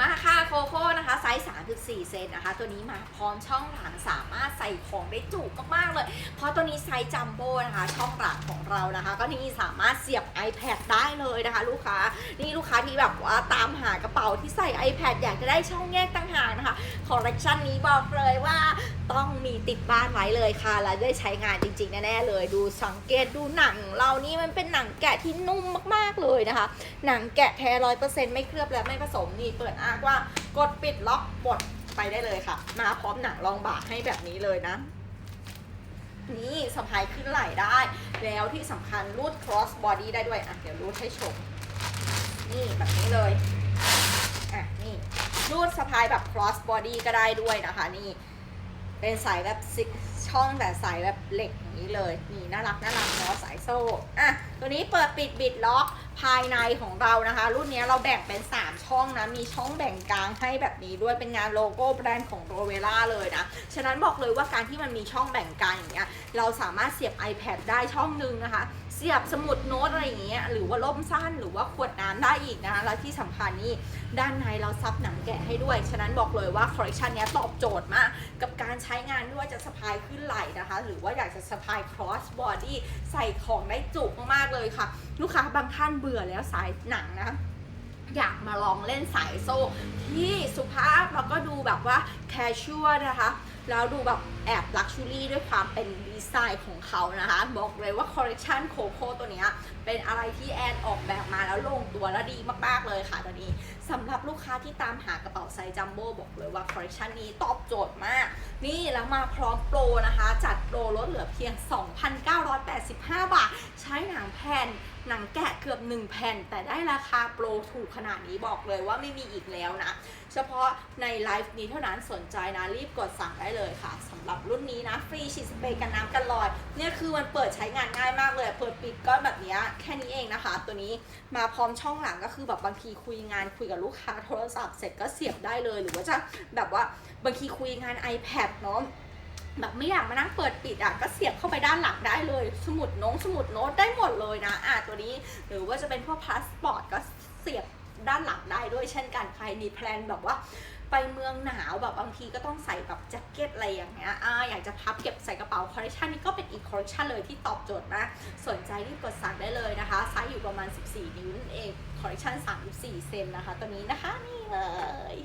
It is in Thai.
มาค่ะโคโค่นะคะไซส์ 34 เซนนะคะ ตัวนี้มาพร้อมช่องหลังสาม ส่ของได้จุมากๆเลย เพราะตัวนี้ไซส์จัมโบ้นะคะ ช่องหลังของเรานะคะ ก็นี่สามารถเสียบ iPad ได้เลยนะคะ ลูกค้านี่ลูกค้าที่แบบว่าตามหากระเป๋าที่ใส่ iPad อยากจะได้ช่องแยกต่างหากนะคะคอลเลกชันนี้บอกเลยว่าต้องมีติดบ้านไว้เลยค่ะ และได้ใช้งานจริงๆแน่ๆเลย ดูสังเกตดูหนัง เรานี่มันเป็นหนังแกะที่นุ่มมากๆเลยนะคะ หนังแกะแท้ร้อยเปอร์เซ็นต์ไม่เคลือบและไม่ผสมนี่เปิดอ้างว่ากดปิดล็อกปลด ไปได้เลยค่ะ มาพร้อมหนังรองบ่าให้แบบนี้เลยนะ นี่สะพายขึ้นไหล่ได้ แล้วที่สำคัญรูด cross body ได้ด้วย อะ เดี๋ยวรูดให้ชม นี่แบบนี้เลย อะ นี่รูดสะพายแบบ cross body ก็ได้ด้วยนะคะ นี่ เป็นสายแบบ ซิช่องแต่สายแบบเหล็กอย่างนี้เลยนี่น่ารักน่ารักเนาะสายโซ่อะตัวนี้เปิดปิดบิดล็อกภายในของเรานะคะ รุ่นนี้เราแบ่งเป็น 3 ช่องนะ มีช่องแบ่งกลางให้แบบนี้ด้วยเป็นงานโลโก้แบรนด์ของโรเวล่าเลยนะ ฉะนั้นบอกเลยว่าการที่มันมีช่องแบ่งกลางอย่างเงี้ยเราสามารถเสียบ iPad ได้ช่องหนึ่งนะคะ เสียบสมุดโน้ตอะไรอย่างเงี้ยหรือว่าล่มสั้นหรือว่าขวดน้ำได้อีกนะคะแล้วที่สำคัญนี่ด้านในเราซับหนังแกะให้ด้วย ฉะนั้นบอกเลยว่าคอลเลคชันนี้ตอบโจทย์มากกับการใช้งานไม่ว่าจะสะพายขึ้นไหล่นะคะ หรือว่าอยากจะสะพาย cross body ใส่ของได้จุกมากๆเลยค่ะ ลูกค้าบางท่านเบื่อแล้วสายหนังนะคะ อยากมาลองเล่นสายโซ่ ที่สุภาพแล้วก็ดูแบบว่าแคชชวนะคะ แล้วดูแบบแอบลักชูรี่ด้วยความเป็นดีไซน์ของเขานะคะ บอกเลยว่าคอลเลคชันโคโค่ตัวนี้เป็นอะไรที่แอนออกแบบมาแล้วลงตัวและดีมากๆเลยค่ะตอนนี้สำหรับลูกค้าที่ตามหากระเป๋าไซส์จัมโบ้บอกเลยว่าคอลเลคชันนี้ตอบโจทย์มาก นี่แล้วมาพร้อมโปรนะคะ จัดโปรลดเหลือเพียง 2,985 บาท ใช้น งแผ่นหนังแกะเกือบ 1 แผ่น แต่ได้ราคาโปรถูกขนาดนี้บอกเลยว่าไม่มีอีกแล้วนะ เฉพาะในไลฟ์นี้เท่านั้นสนใจนะ รีบกดสั่งได้เลยค่ะสำหรับรุ่นนี้นะ ฟรีฉีดสเปรย์กันน้ำกันลอย เนี่ยคือมันเปิดใช้งานง่ายมากเลย เปิดปิดก็แบบนี้แค่นี้เองนะคะ ตัวนี้มาพร้อมช่องหลังก็คือแบบบางทีคุยงานคุยกับลูกค้าโทรศัพท์เสร็จก็เสียบได้เลย หรือว่าจะแบบว่าบางทีคุยงาน iPad เนาะ แบบไม่อยากมานั่งเปิดปิดอะก็เสียบเข้าไปด้านหลังได้เลย สมุดน้งสมุดโน้ตได้หมดเลยนะอะตัวนี้ หรือว่าจะเป็นพวกพาสปอร์ตก็เสียบด้านหลังได้ด้วยเช่นกันใครมีแพลนแบบว่าไปเมืองหนาวแบบบางทีก็ต้องใส่แบบแจ็คเก็ตอะไรอย่างเงี้ยอ่าอยากจะพับเก็บใส่กระเป๋าคอลเลคชันนี้ก็เป็นอีกคอลเลคชันเลยที่ตอบโจทย์มากสนใจรีบกดสั่งได้เลยนะคะไซส์อยู่ประมาณ 14 นิ้วนั่นเองคอลเลคชัน34 เซนนะคะ ตัวนี้นะคะนี่เลย